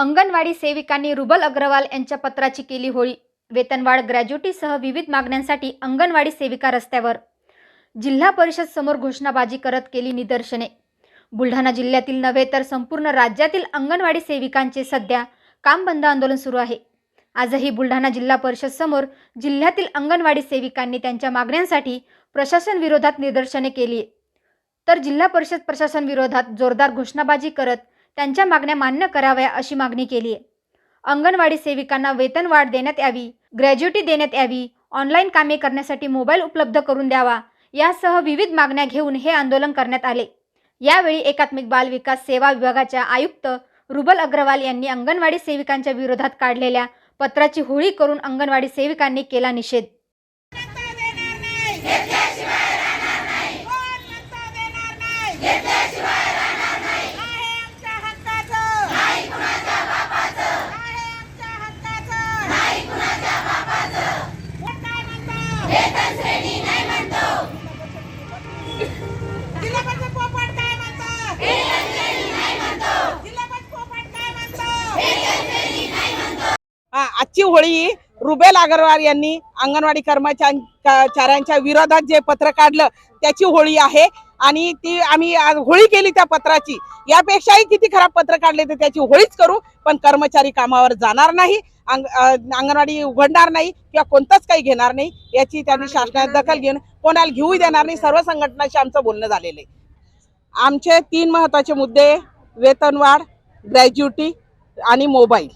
अंगणवाडी सेविकांनी रुबल अग्रवाल यांच्या पत्राची केली होळी. वेतनवाढ ग्रॅज्युटीसह विविध मागण्यांसाठी अंगणवाडी सेविका रस्त्यावर. जिल्हा परिषद समोर घोषणाबाजी करत केली निदर्शने. बुलढाणा जिल्ह्यातील नव्हे तर संपूर्ण राज्यातील अंगणवाडी सेविकांचे सध्या काम बंद आंदोलन सुरू आहे. आजही बुलढाणा जिल्हा परिषद समोर जिल्ह्यातील अंगणवाडी सेविकांनी त्यांच्या मागण्यांसाठी प्रशासन विरोधात निदर्शने केली तर जिल्हा परिषद प्रशासन विरोधात जोरदार घोषणाबाजी करत त्यांच्या मागण्या मान्य कराव्या अशी मागणी केली आहे अंगणवाडी सेविकांना वेतनवाढ देण्यात यावी ग्रॅज्युटी देण्यात यावी ऑनलाईन कामे करण्यासाठी मोबाईल उपलब्ध करून द्यावा यासह विविध मागण्या घेऊन हे आंदोलन करण्यात आले. यावेळी एकात्मिक बाल विकास सेवा विभागाच्या आयुक्त रुबल अग्रवाल यांनी अंगणवाडी सेविकांच्या विरोधात काढलेल्या पत्राची होळी करून अंगणवाडी सेविकांनी केला निषेध मान्यता देणार नाही घेतल्याशिवाय राहणार नाही कोण मान्यता देणार नाही घेतल्याशिवाय राहणार नाही आहे आमच्या हक्काचं नाही कुणाच्या बापाचं आहे आमच्या हक्काचं नाही कुणाच्या बापाचं कोण काय म्हणतो वेतन श्रेणी नाही म्हणतो जिल्हा परिषद पोपट काय म्हणतो वेतन श्रेणी नाही म्हणतो जिल्हा परिषद पोपट काय म्हणतो वेतन श्रेणी नाही म्हणतो हा, आजची होळी रुबेल अग्रवाल यांनी अंगणवाडी कर्मचाऱ्यांच्या विरोधात जे पत्र काढलं त्याची होळी आहे. आणि ती आम्ही होळी केली त्या पत्राची. यापेक्षाही किती खराब पत्र काढले तर त्याची होळीच करू पण कर्मचारी कामावर जाणार नाही अंग अंगणवाडी उघडणार नाही किंवा कोणतंच काही घेणार नाही याची त्यांनी शासनात दखल घेऊन कोणाला घेऊ देणार नाही. सर्व संघटनाशी आमचं बोलणं झालेलं आहे. आमचे तीन महत्त्वाचे मुद्दे वेतनवाढ ग्रॅज्युटी आणि मोबाईल.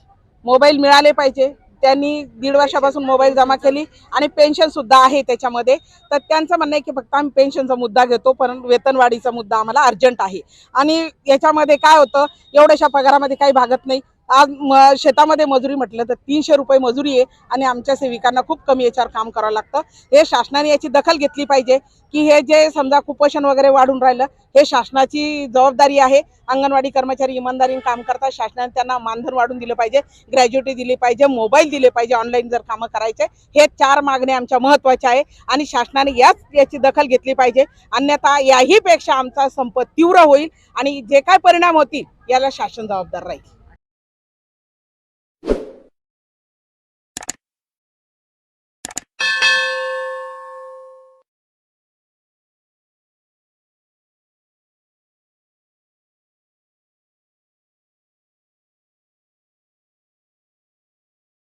मोबाईल मिळाले पाहिजे. त्यांनी दीड वर्षापासून मोबाईल जमा केली आणि पेन्शन सुद्धा आहे त्याच्यामध्ये. तर त्यांचं म्हणणं आहे की फक्त आम्ही पेन्शनचा मुद्दा घेतो पण वेतनवाढीचा मुद्दा आम्हाला अर्जंट आहे. आणि याच्यामध्ये काय होतं एवढ्याशा पगारामध्ये काही भागत नाही. आज शेतामध्ये मजुरी म्हटलं तर तीनशे रुपये मजुरी आहे आणि आमच्या सेविकांना खूप कमी याच्यावर काम करावं लागतं. हे शासनाने याची दखल घेतली पाहिजे की हे जे समजा कुपोषण वगैरे वाढून राहिलं हे शासनाची जबाबदारी आहे. अंगणवाडी कर्मचारी इमानदारीने काम करतात. शासनाने त्यांना मानधन वाढून दिलं पाहिजे ग्रॅज्युटी दिली पाहिजे मोबाईल दिले पाहिजे ऑनलाईन जर कामं करायचे. हे चार मागण्या आमच्या महत्त्वाच्या आहे आणि शासनाने याच याची दखल घेतली पाहिजे. अन्यथा याही पेक्षा आमचा संप तीव्र होईल आणि जे काय परिणाम होतील याला शासन जबाबदार राहील.